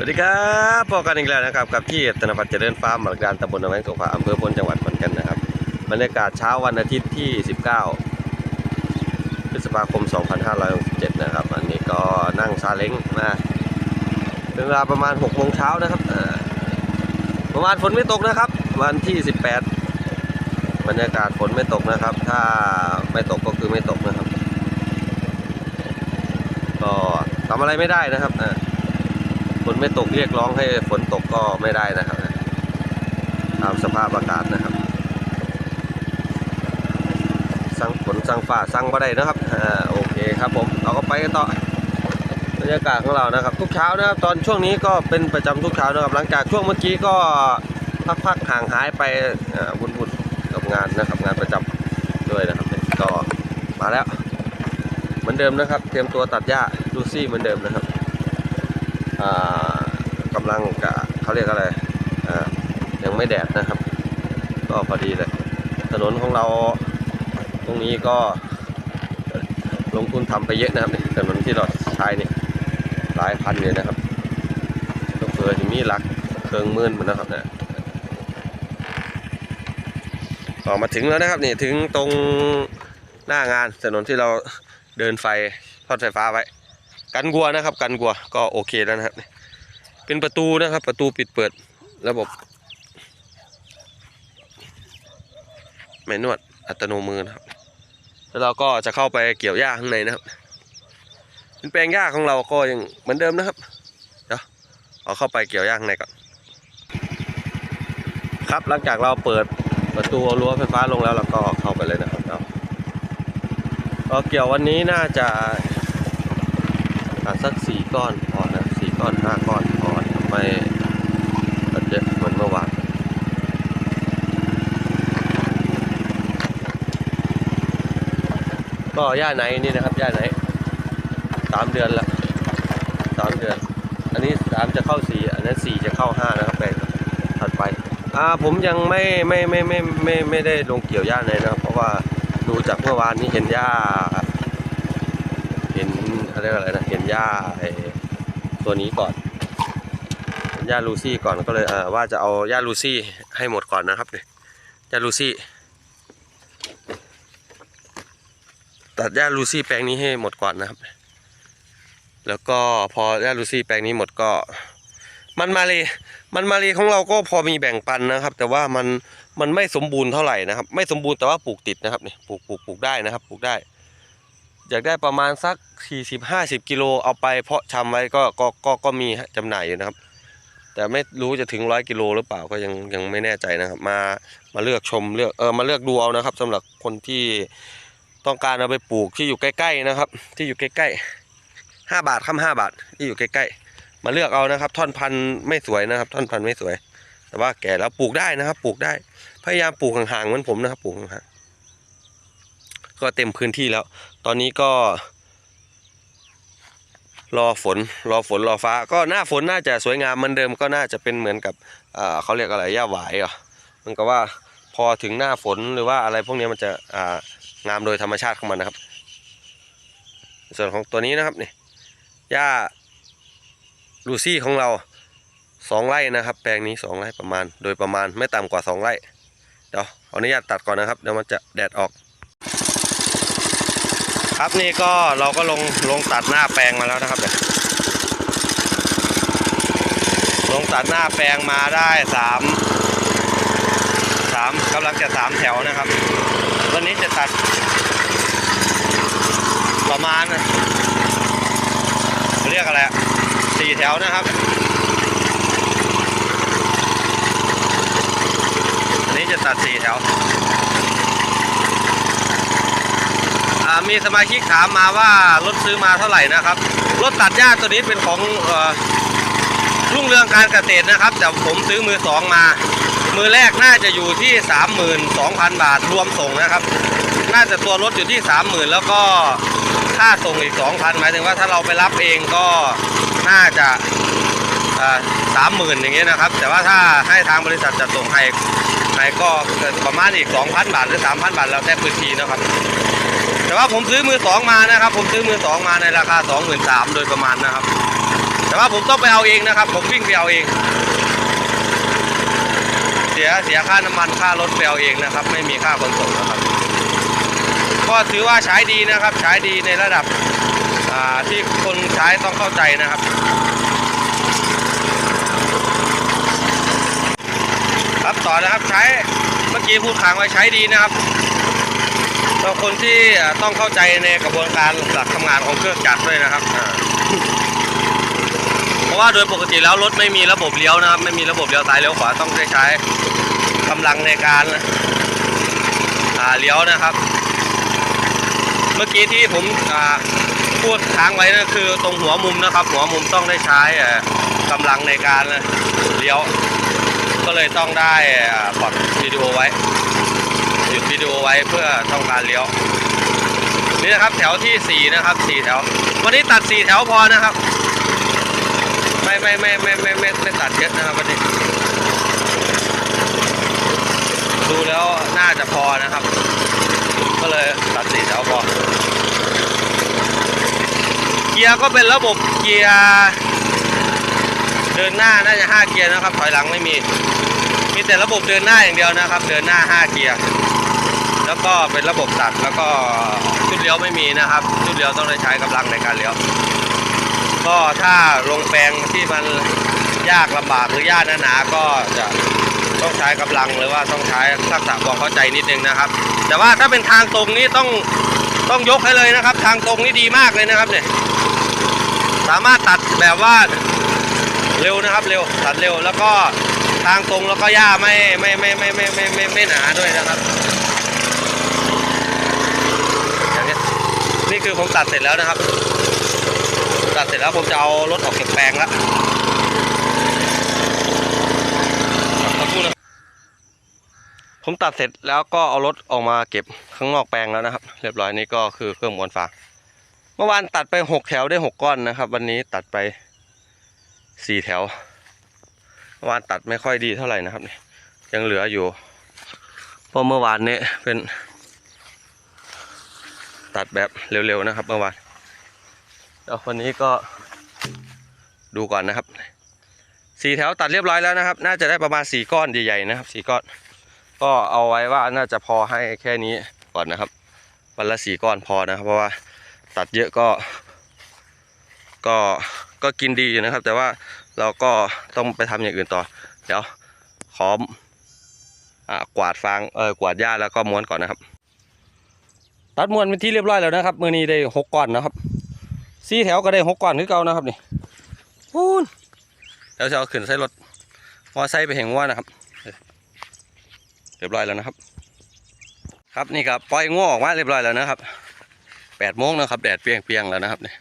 วัสดีครับพบกันอีกแล้วนะครับกับที่ธนพัฒน์เจริญฟาร์มหมักดานตำบลนองแวงสงขลาอำเภอพลจังหวัดขอนแก่นนะครับบรรยากาศเช้าวันอาทิตย์ที่ 19 พฤษภาคม 2567 นะครับ อันนี้ก็นั่งซาเล้งมาเป็นเวลาประมาณ6โมงเช้านะครับประมาณฝนไม่ตกนะครับ วันที่ 18 บรรยากาศฝนไม่ตกนะครับ ถ้าไม่ตกก็คือไม่ตกนะครับก็ทำอะไรไม่ได้นะครับอ่า นไม่ตกเรียกร้องให้ฝนตกก็ไม่ได้นะครับ ตามสภาพอากาศนะครับ สั่งฝนสั่งฝ่าสั่งบ่ได้นะครับอ่าโอเคครับผมเราก็ไปกันต่อบรรยากาศของเรานะครับ ทุกเช้านะครับ ตอนช่วงนี้ก็เป็นประจำทุกเช้านะครับ หลังจากช่วงเมื่อกี้ก็พักๆห่างหายไปอ่าวุ่นๆกับงานนะครับงานประจำด้วยนะครับก็มาแล้ว เหมือนเดิมนะครับ เตรียมตัวตัดหญ้าลูซี่เหมือนเดิมนะครับ กำลังกะเขาเรียกอะไรอ่ายังไม่แดดนะครับ ก็พอดีเลย ถนนของเราตรงนี้ก็ลงทุนทำไปเยอะนะครับถนนที่เราใช้นี่หลายพันเลยนะครับก็เพื่อจะมีหลักเครื่องมื่นเหมือนนะครับเนี่ยต่อมาถึงแล้วนะครับนี่ถึงตรงหน้างานถนนที่เราเดินไฟทอดไฟฟ้าไว้ กันกัวนะครับ กันกัวก็โอเคแล้วนะครับ เป็นประตูนะครับ ประตูปิดเปิดระบบแมนนวดอัตโนมือนะครับ แล้วเราก็จะเข้าไปเกี่ยวหญ้าข้างในนะครับเป็นแปลงหญ้าของเราก็ยังเหมือนเดิมนะครับเดี๋ยวเอาเข้าไปเกี่ยวหญ้าข้างในก่อนครับหลังจากเราเปิดประตูรั้วไฟฟ้าลงแล้วเราก็เข้าไปเลยนะครับเอาเกี่ยววันนี้น่าจะ อะสักสี่ก้อนพอนะสี่ก้อนห้าก้อนพอทำไมตัดเยอะเหมือนเมื่อวานก็ย่าไหนนี่นะครับย่าไหนสามเดือนละสามเดือน อันนี้สามจะเข้าสี่อันนั้นสี่จะเข้าห้านะครับแปลถัดไปอ่าผมยังไม่ไม่ไม่ไม่ไม่ไม่ได้ลงเกี่ยวหญ้าไหนนะครับ เพราะว่าดูจากเมื่อวานนี้เห็นหญ้า เห็นเขาเรียกอะไรนะ หญ้าไอ้ตัวนี้ก่อนหญ้าลูซี่ก่อนก็เลยเว่าจะเอาหญ้าลูซี่ให้หมดก่อนนะครับเนี่ยหญ้าลูซี่ ตัดหญ้าลูซี่แปลงนี้ให้หมดก่อนนะครับ แล้วก็พอหญ้าลูซี่แปลงนี้หมดก็ มันมาเลยมันมาเลยของเราก็พอมีแบ่งปันนะครับ แต่ว่ามันมันไม่สมบูรณ์เท่าไหร่นะครับ ไม่สมบูรณ์แต่ว่าปลูกติดนะครับเนี่ยปลูกปลูกปลูกได้นะครับ ปลูกได้ อยากได้ประมาณสัก 40 50 กิโลเอาไปเพาะชำไว้ก็ก็ก็ก็มีจำหน่ายอยู่นะครับ แต่ไม่รู้จะถึงร้อยกิโลหรือเปล่าก็ยังยังไม่แน่ใจนะครับมามาเลือกชมเลือกเออมาเลือกดูเอานะครับสำหรับคนที่ต้องการเอาไปปลูกที่อยู่ใกล้ ๆนะครับ ที่อยู่ใกล้ๆห้าบาทคำห้าบาทที่อยู่ใกล้ๆ มาเลือกเอานะครับ ท่อนพันธุ์ไม่สวยนะครับ ท่อนพันธุ์ไม่สวย แต่ว่าแก่แล้วปลูกได้นะครับ ปลูกได้ พยายามปลูกห่างๆเหมือนผมนะครับ ปลูกห่างๆก็เต็มพื้นที่แล้ว ตอนนี้ก็ รอฝนรอฝนรอฟ้า ก็หน้าฝนน่าจะสวยงามเหมือนเดิมก็น่าจะเป็นเหมือนกับเขาเรียกอะไรหญ้าหวายเหรอะมันก็ว่าพอถึงหน้าฝนหรือว่าอะไรพวกนี้มันจะางามโดยธรรมชาติของมันนะครับ ส่วนของตัวนี้นะครับนี่หญ้าลูซี่ของเราสองไร่นะครับ แปลงนี้สองไร่ประมาณ โดยประมาณไม่ต่ำกว่าสองไร่เดี๋ยวขออนุญาตตัดก่อนนะครับเดี๋ยวมันจะแดดออก ครับนี่ก็เราก็ลงลงตัดหน้าแปลงมาแล้วนะครับเนี่ยลงตัดหน้าแปลงมาได้สามสามกำลังจะสามแถวนะครับ วันนี้จะตัด ประมาณเรียกอะไรสี่แถวนะครับอันนี้จะตัดสี่แถว อ่า มีสมาชิกถามมาว่ารถซื้อมาเท่าไหร่นะครับ รถตัดหญ้าตัวนี้เป็นของรุ่งเรืองการเกษตรนะครับ แต่ผมซื้อมือสองมา มือแรกน่าจะอยู่ที่ 32,000 บาทรวมส่งนะครับ น่าจะตัวรถอยู่ที่ 30,000 แล้วก็ค่าส่งอีก 2,000 หมายถึงว่าถ้าเราไปรับเองก็น่าจะสามหมื่นอย่างเงี้ยนะครับ แต่ว่าถ้าให้ทางบริษัทจัดส่งให้ให้ก็ประมาณอีก 2,000 บาทหรือ 3,000 บาทแล้วแต่พื้นที่นะครับ แต่ว่าผมซื้อมือสองมานะครับ ผมซื้อมือสองมาในราคา23,000โดยประมาณนะครับ แต่ว่าผมต้องไปเอาเองนะครับ ผมวิ่งไปเอาเอง เสียเสียค่าน้ำมันค่ารถไปเอาเองนะครับ ไม่มีค่าขนส่งนะครับ ก็ถือว่าใช้ดีนะครับ ใช้ดีในระดับที่คนใช้ต้องเข้าใจนะครับครับต่อนะครับใช้เมื่อกี้พูดค้างไว้ใช้ดีนะครับ สำหรับคนที่ต้องเข้าใจในกระบวนการหลักทำงานของเครื่องจักรด้วยนะครับ เพราะว่าโดยปกติแล้วรถไม่มีระบบเลี้ยวนะครับ ไม่มีระบบเลี้ยวซ้ายเลี้ยวขวาต้องได้ใช้กำลังในการเลี้ยวนะครับ เมื่อกี้ที่ผมพูดค้างไว้นั่นคือตรงหัวมุมนะครับ หัวมุมต้องได้ใช้กำลังในการเลี้ยว ก็เลยต้องได้ปลดวิดีโอไว้ หยุดวิดีโอไว้เพื่อต้องการเลี้ยวนี่นะครับแถวที่สี่นะครับสี่แถว วันนี้ตัดสี่แถวพอนะครับ ไม่ไม่ไม่ไม่ไม่ไม่ไม่ตัดเยอะนะครับวันนี้ ดูแล้วน่าจะพอนะครับ ก็เลยตัดสี่แถวพอ เกียร์ก็เป็นระบบเกียร์เดินหน้าน่าจะห้าเกียร์นะครับ ถอยหลังไม่มี มีแต่ระบบเดินหน้าอย่างเดียวนะครับ เดินหน้า 5 เกียร์ แล้วก็เป็นระบบตัดแล้วก็ชุดเลี้ยวไม่มีนะครับ ชุดเลี้ยวต้องใช้กำลังในการเลี้ยว ก็ถ้าลงแปลงที่มันยากลำบากหรือหญ้าหนาๆก็จะต้องใช้กำลังหรือว่าต้องใช้ทักษะความเข้าใจนิดนึงนะครับ แต่ว่าถ้าเป็นทางตรงนี้ต้องต้องยกให้เลยนะครับ ทางตรงนี้ดีมากเลยนะครับเนี่ยสามารถตัดแบบว่าเร็วนะครับเร็วตัดเร็วแล้วก็ทางตรงแล้วก็หญ้าไม่ไม่ไม่ไม่ไม่ไม่ไม่หนาด้วยนะครับ คือผมตัดเสร็จแล้วนะครับ ตัดเสร็จแล้วผมจะเอารถออกเก็บแปลงแล้วผมตัดเสร็จแล้วก็เอารถออกมาเก็บข้างนอกแปลงแล้วนะครับ เรียบร้อยนี่ก็คือเครื่องม้วนฟางเมื่อวานตัดไปหกแถวได้หกก้อนนะครับ วันนี้ตัดไปสี่แถวเมื่อวานตัดไม่ค่อยดีเท่าไหร่นะครับนี่ยังเหลืออยู่เพราะเมื่อวานนี้เป็น ตัดแบบเร็วๆนะครับเมื่อวานแล้ววันนี้ก็ดูก่อนนะครับสี่แถวตัดเรียบร้อยแล้วนะครับ น่าจะได้ประมาณสี่ก้อนใหญ่ๆนะครับสี่ก้อน ก็เอาไว้ว่าน่าจะพอให้แค่นี้ก่อนนะครับ วันละสี่ก้อนพอนะครับ เพราะว่าตัดเยอะก็ ก็ก็กินดีอยู่นะครับ แต่ว่าเราก็ต้องไปทำอย่างอื่นต่อ เดี๋ยวขออ่ากวาดฟางเออกวาดหญ้าแล้วก็ม้วนก่อนนะครับ ตัดม้วนเป็นที่เรียบร้อยแล้วนะครับมือนี้ได้หกก้อนนะครับสี่แถวก็ได้หกก้อนคือเก่านะครับนี่พูนเดี๋ยวจะเอาขึ้นใส่รถมอไซค์ไปแห่งว่านะครับเรียบร้อยแล้วนะครับ ครับนี่ครับปล่อยง้อออกมาเรียบร้อยแล้วนะครับแปดโมงนะครับแดดเปรียงๆแล้วนะครับนี่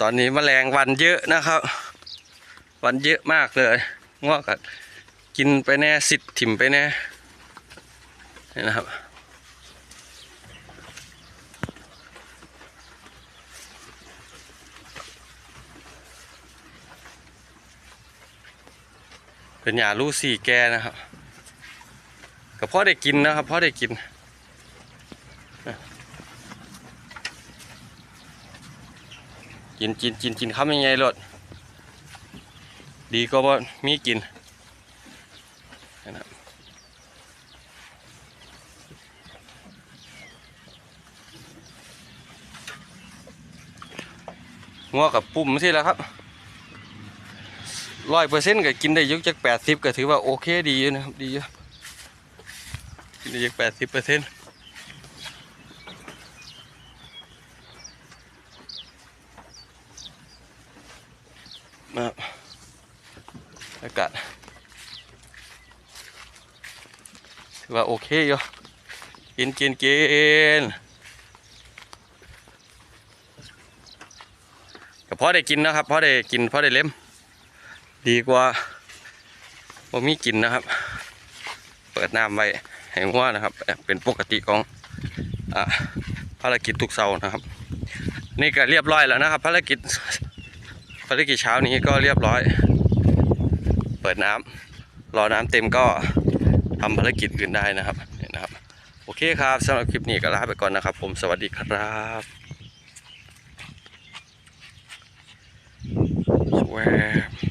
ตอนนี้แมลงวันเยอะนะครับ วันเยอะมากเลยงอกกับกินไปแน่สิทธิ์ถิ่มไปแน่นี่นะครับ เป็นหยาลูซี่แกนะครับกับพ่อได้กินนะครับพ่อได้กินกินกินกินกินข้าวยังไงรถดีก็ว่ามีกินนะครับงัวกับปุ่มสิแล้วครับ ร้อยเปอร์เซ็นต์ก็กินได้ยุกจากแปดสิบก็ถือว่าโอเคดีนะครับดีอยู่กินได้จากแปดสิบเปอร์เซ็นต์นะครับอากาศถือว่าโอเคอยู่กินกินกินก็พอได้กินนะครับพอได้กินพอได้เล่ม ดีกว่าบ่มีกินนะครับ เปิดน้ำไว้ให้หัวนะครับ เป็นปกติของอภารกิจทุกเสาร์นะครับ นี่ก็เรียบร้อยแล้วนะครับ ภารกิจภารกิจเช้านี้ก็เรียบร้อย เปิดน้ำรอน้ำเต็มก็ทำภารกิจอื่นได้นะครับนี่นะครับ โอเคครับสำหรับคลิปนี้ก็ลาไปก่อนนะครับ ผมสวัสดีครับแวบ